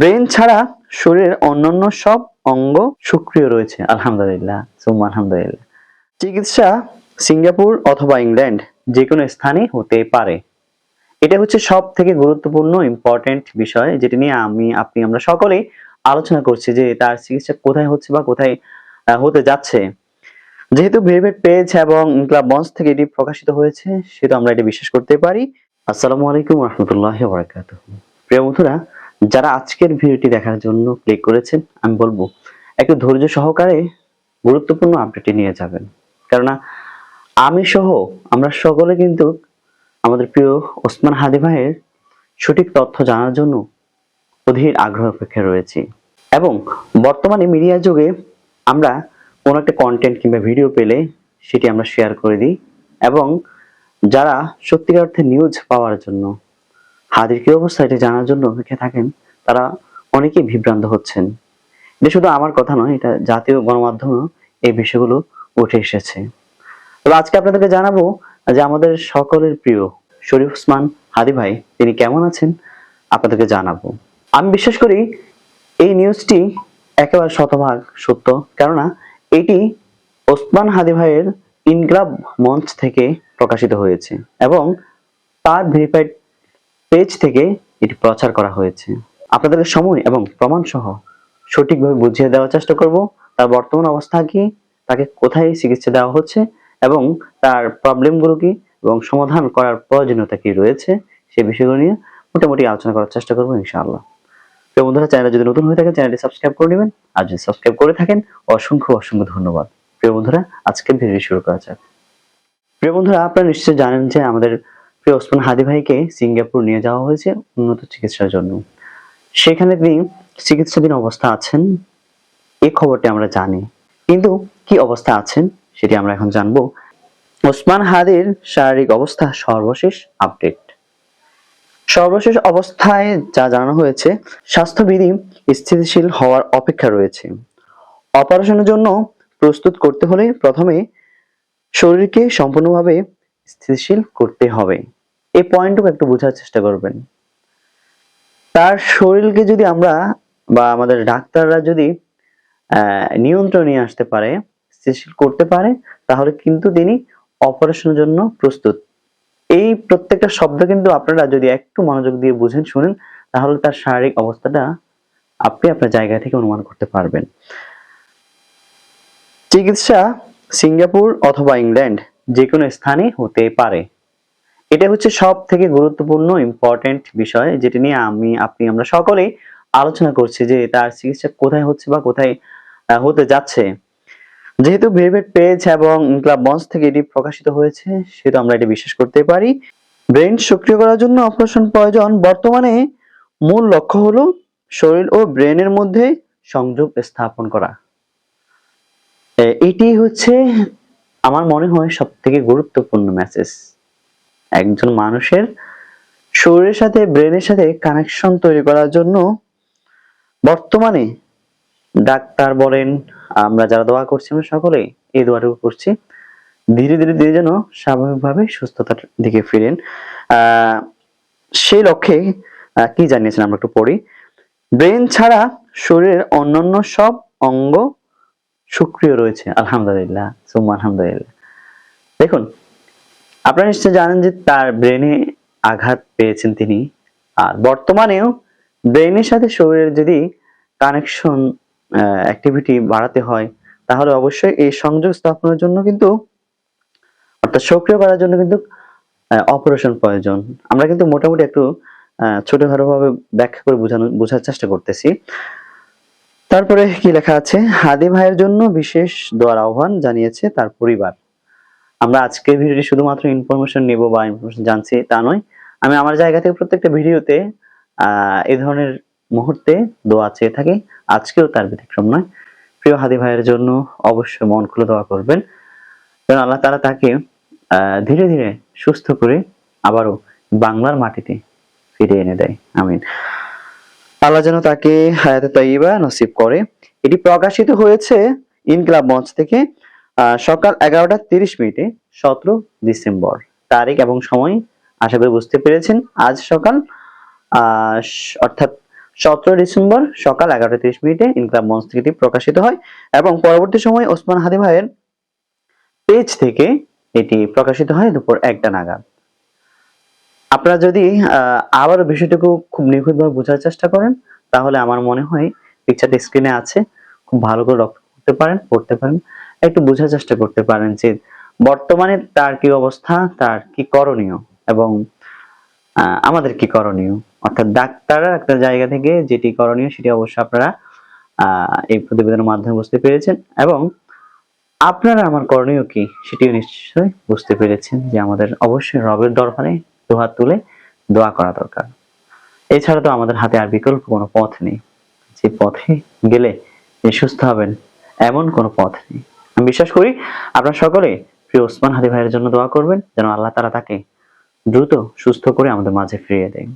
Brain ছাড়া শরীরের অন্যান্য সব অঙ্গ সক্রিয় রয়েছে। আলহামদুলিল্লাহ সুম্মা আলহামদুলিল্লাহ। চিকিৎসা সিঙ্গাপুর অথবা ইংল্যান্ড যে কোনো স্থানে হতে পারে। এটা হচ্ছে সব থেকে গুরুত্বপূর্ণ ইম্পর্টেন্ট বিষয় যেটা নিয়ে আমি, আপনি, আমরা সকলেই আলোচনা করছি যে তার চিকিৎসা কোথায় হচ্ছে বা কোথায় হতে যাচ্ছে। যেহেতু ভেরিভেট পেজ এবং ক্লাব মঞ্চ থেকে এটি প্রকাশিত হয়েছে, সেহেতু আমরা এটি বিশ্বাস করতে পারি। আসসালামু আলাইকুম রহমতুল্লাহ বারাকাত প্রিয় বন্ধুরা যারা আজকের ভিডিওটি দেখার জন্য ক্লিক করেছেন, আমি বলব একটু ধৈর্য সহকারে গুরুত্বপূর্ণ আপডেটটি নিয়ে যাবেন। কেননা আমি সহ আমরা সকলে কিন্তু আমাদের প্রিয় ওসমান হাদি ভাইয়ের সঠিক তথ্য জানার জন্য অধীর আগ্রহ অপেক্ষায় রয়েছি। এবং বর্তমানে মিডিয়া যুগে আমরা কোনো একটা কন্টেন্ট কিংবা ভিডিও পেলে সেটি আমরা শেয়ার করে দিই। এবং যারা সত্যিকার অর্থে নিউজ পাওয়ার জন্য হাদির কি অবস্থা এটা জানার জন্য অপেক্ষা থাকেন, তারা অনেকেই বিভ্রান্ত হচ্ছেন। এটা শুধু আমার কথা নয়, এটা জাতীয় গণমাধ্যমেও এই বিষয়গুলো উঠে এসেছে। তবে আজকে আপনাদেরকে জানাব যে আমাদের সকলের প্রিয় শরীফ ওসমান হাদি ভাই, তিনি কেমন আছেন? আপনাদেরকে জানাব। আমি বিশ্বাস করি এই নিউজটি একেবারে শতভাগ সত্য, কেননা এটি ওসমান হাদি ভাইয়ের ইনকলাব মঞ্চ থেকে প্রকাশিত হয়েছে এবং তার ভেরিফাইড পেজ থেকে এটি প্রচার করা হয়েছে। আপনাদেরকে সময় এবং প্রমাণ সহ সঠিকভাবে বুঝিয়ে দেওয়ার চেষ্টা করব। তার বর্তমান অবস্থা কি? তাকে কোথায় চিকিৎসা দেওয়া হচ্ছে? এবং তার প্রবলেমগুলো কি? এবং সমাধান করার প্রয়োজনীয়তা কি রয়েছে? সেই বিষয়গুলো নিয়ে মোটামুটি আলোচনা করার চেষ্টা করব ইনশাআল্লাহ। প্রিয় বন্ধুরা চ্যানেল যদি নতুন হয়ে থাকে, চ্যানেলটি সাবস্ক্রাইব করে নেবেন। আর যদি সাবস্ক্রাইব করে থাকেন, অসংখ্য অসংখ্য ধন্যবাদ। প্রিয় বন্ধুরা, আজকের ভিডিও শুরু করা যাক। প্রিয় বন্ধুরা, আপনারা নিশ্চয়ই জানেন যে আমাদের প্রিয় ওসমান হাদি ভাইকে সিঙ্গাপুর নিয়ে যাওয়া হয়েছে উন্নত চিকিৎসার জন্য। সেখানে তিনি চিকিৎসাধীন অবস্থা আছেন এই খবরটি আমরা জানি। কিন্তু কি অবস্থা আছেন সেটি আমরা এখন জানব। ওসমান হাদির শারীরিক অবস্থা সর্বশেষ আপডেট। সর্বশেষ অবস্থায় যা জানানো হয়েছে, স্বাস্থ্যবিধি স্থিতিশীল হওয়ার অপেক্ষা রয়েছে। অপারেশনের জন্য প্রস্তুত করতে হলে প্রথমে শরীরকে সম্পূর্ণভাবে স্থিতিশীল করতে হবে। এই পয়েন্টটুকু একটু বোঝার চেষ্টা করবেন। তার শরীরকে যদি আমরা বা আমাদের ডাক্তাররা যদি নিয়ন্ত্রণে নিয়ে আসতে পারে স্থিতিশীল করতে পারে, তাহলে কিন্তু তিনি অপারেশনের জন্য প্রস্তুত। এই প্রত্যেকটা শব্দ কিন্তু আপনারা যদি একটু মনোযোগ দিয়ে বুঝেন, শুনেন, তাহলে তার শারীরিক অবস্থাটা আপনি আপনার জায়গা থেকে অনুমান করতে পারবেন। চিকিৎসা সিঙ্গাপুর অথবা ইংল্যান্ড যে কোনো স্থানে হতে পারে। এটা হচ্ছে সব থেকে গুরুত্বপূর্ণ ইম্পর্টেন্ট বিষয় যেটা নিয়ে আমি, আপনি, আমরা সকলেই আলোচনা করছি যে তার চিকিৎসা কোথায় হচ্ছে বা কোথায় হতে যাচ্ছে। যেহেতু ভেরিভেট পেজ এবং ক্লাব মঞ্চ থেকে এটি প্রকাশিত হয়েছে, সেহেতু আমরা এটি বিশ্বাস করতে পারি। ব্রেন সক্রিয় করার জন্য অপারেশন প্রয়োজন। বর্তমানে মূল লক্ষ্য হলো শরীর ও ব্রেনের মধ্যে সংযোগ স্থাপন করা। এটি হচ্ছে আমার মনে হয় সব থেকে গুরুত্বপূর্ণ মেসেজ একজন মানুষের শরীরের সাথে ব্রেনের সাথে কানেকশন তৈরি করার জন্য বর্তমানে ডাক্তার বলেন, আমরা যারা দোয়া করছি, আমরা সকলেই এই দোয়াটুকু করছি, ধীরে ধীরে ধীরে যেন স্বাভাবিকভাবে সুস্থতার দিকে ফিরেন। সেই লক্ষ্যে কি জানিয়েছেন আমরা একটু পড়ি। ব্রেন ছাড়া শরীরের অন্যান্য সব অঙ্গ সক্রিয় রয়েছে, আলহামদুলিল্লাহ, সুম্মা আলহামদুলিল্লাহ। দেখুন আপনারা নিশ্চয়ই জানেন যে তার ব্রেনে আঘাত পেয়েছেন তিনি। আর বর্তমানেও ব্রেনের সাথে শরীরের যদি কানেকশন অ্যাক্টিভিটি বাড়াতে হয়, তাহলে অবশ্যই এই সংযোগ স্থাপনের জন্য কিন্তু, অর্থাৎ সক্রিয় করার জন্য কিন্তু অপারেশন প্রয়োজন। আমরা কিন্তু মোটামুটি একটু ছোটখাটোভাবে ব্যাখ্যা করে বোঝানো, বোঝার চেষ্টা করতেছি। তারপরে কি লেখা আছে? হাদি ভাইয়ের জন্য বিশেষ দোয়ার আহ্বান জানিয়েছে তার পরিবার। আমরা আজকের ভিডিওটি শুধুমাত্র ইনফরমেশন নেব বা ইনফরমেশন জানছি তা নয়। আমি আমার জায়গা থেকে প্রত্যেকটা ভিডিওতে এই ধরনের মুহূর্তে দোয়া চেয়ে থাকি। আজকেও তার ব্যতিক্রম নয়। প্রিয় হাদি ভাইয়ের জন্য অবশ্যই মন খুলে দোয়া করবেন। কারণ আল্লাহ তারা তাকে ধীরে ধীরে সুস্থ করে আবারও বাংলার মাটিতে ফিরে এনে দেয়। আমিন। আল্লাহ যেন তাকে হায়াতে তাইবা নসিব করে। এটি প্রকাশিত হয়েছে ইনকলাব মঞ্চ থেকে সকাল এগারোটা তিরিশ মিনিটে সতেরো ডিসেম্বর তারিখ এবং সময় আশা করি বুঝতে পেরেছেন। আজ সকাল অর্থাৎ সতেরো ডিসেম্বর সকাল এগারোটা তিরিশ মিনিটে ইনকলাব মঞ্চ থেকে প্রকাশিত হয় এবং পরবর্তী সময় ওসমান হাদি ভাইয়ের পেজ থেকে এটি প্রকাশিত হয় দুপুর একটা নাগাদ। আপনারা যদি আহ, আবারও বিষয়টুকু খুব নিখুঁতভাবে বোঝার চেষ্টা করেন তাহলে আমার মনে হয় পিকচারটা স্ক্রিনে আছে। খুব ভালো করে লক্ষ্য করতে পারেন পড়তে পারেন। একটু বোঝার চেষ্টা করতে পারেন যে বর্তমানে তার কি অবস্থা, তার কি করণীয় এবং আমাদের কি করণীয়? অর্থাৎ ডাক্তার একটা জায়গা থেকে যেটি করণীয় সেটি অবশ্যই আপনারা এই প্রতিবেদনের মাধ্যমে বুঝতে পেরেছেন এবং আপনারা আমার করণীয় কি সেটিও নিশ্চয়ই বুঝতে পেরেছেন যে আমাদের অবশ্যই রবের দরবারে দুহাত তুলে দোয়া করা দরকার। এছাড়া তো আমাদের হাতে আর বিকল্প কোনো পথ নেই। যে পথে গেলে সুস্থ হবেন, এমন কোনো পথ নেই। আমি বিশ্বাস করি আপনারা সকলে প্রিয় ওসমান হাদি ভাইয়ের জন্য দোয়া করবেন, যেন আল্লাহ তারা তাকে দ্রুত, সুস্থ করে আমাদের মাঝে ফিরিয়ে দেন।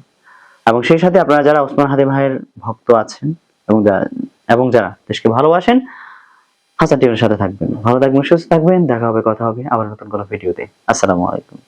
এবং সেই সাথে আপনারা যারা ওসমান হাদি ভাইয়ের ভক্ত আছেন এবং এবং যারা দেশকে ভালোবাসেন, হাসান টিভির সাথে থাকবেন। ভালো থাকবেন, সুস্থ থাকবেন, দেখা হবে, কথা হবে আবার নতুন কোনো ভিডিওতে। আসসালামু আলাইকুম।